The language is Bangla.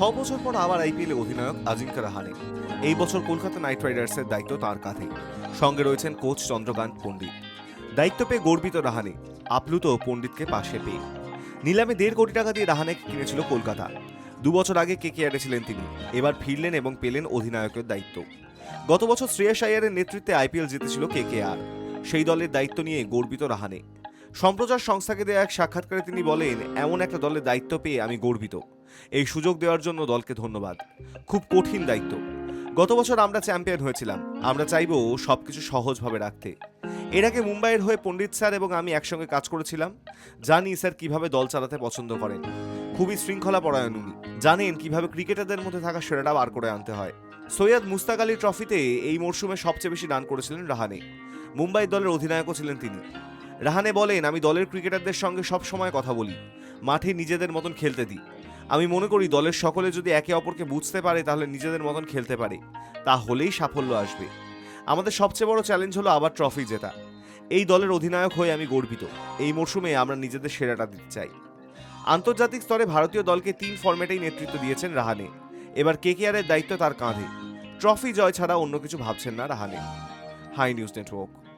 বছর পর আবার আইপিএলে অধিনায়ক আজিঙ্কা রাহানে এই বছর কলকাতা নাইট রাইডার্সের দায়িত্ব তার কাঁধে। সঙ্গে রয়েছেন কোচ চন্দ্রকান্ত পণ্ডিত। দায়িত্ব পেয়ে গর্বিত রাহানে। আপ্লুত পণ্ডিতকে পাশে পেয়ে। নিলামে দেড় কোটি টাকা দিয়ে রাহানেকে কিনেছিল কলকাতা। দু বছর আগে কেকেআরে ছিলেন তিনি। এবার ফিরলেন এবং পেলেন অধিনায়কের দায়িত্ব। গত বছর শ্রেয়াস আইয়ারের নেতৃত্বে আইপিএল জিতেছিল কেকেআর। সেই দলের দায়িত্ব নিয়ে গর্বিত রাহানে। সম্প্রচার সংস্থাকে দেওয়া এক সাক্ষাৎকারে তিনি বলেন, এমন একটা দলের দায়িত্ব পেয়ে আমি গর্বিত। এই সুযোগ দেওয়ার জন্য দলকে ধন্যবাদ। খুব কঠিন দায়িত্ব। গত বছর আমরা চ্যাম্পিয়ন হয়েছিলাম। আমরা চাইব সবকিছু সহজভাবে রাখতে। এর আগে মুম্বাইয়ের হয়ে পণ্ডিত স্যার এবং আমি একসঙ্গে কাজ করেছিলাম। জানি স্যার কীভাবে দল চালাতে পছন্দ করেন। খুবই শৃঙ্খলা পরায়ণ উনি। জানেন কীভাবে ক্রিকেটারদের মধ্যে থাকা সেরাটা বার করে আনতে হয়। সৈয়দ মুস্তাক আলী ট্রফিতে এই মরশুমে সবচেয়ে বেশি রান করেছিলেন রাহানে। মুম্বাই দলের অধিনায়কও ছিলেন তিনি। রাহানে বলেন, আমি দলের ক্রিকেটারদের সঙ্গে সব সময় কথা বলি। মাঠে নিজেদের মতন খেলতে দিই। আমি মনে করি দলের সকলে যদি একে অপরকে বুঝতে পারে, তাহলে নিজেদের মতন খেলতে পারে। তাহলেই সাফল্য আসবে। আমাদের সবচেয়ে বড় চ্যালেঞ্জ হলো আবার ট্রফি জেতা। এই দলের অধিনায়ক হয়ে আমি গর্বিত। এই মরশুমে আমরা নিজেদের সেরাটা দিতে চাই। আন্তর্জাতিক স্তরে ভারতীয় দলকে তিন ফরম্যাটেই নেতৃত্ব দিয়েছেন রাহানে। এবার কেকেআরের দায়িত্ব তার কাঁধে। ট্রফি জয় ছাড়া অন্য কিছু ভাবছেন না রাহানে। High news network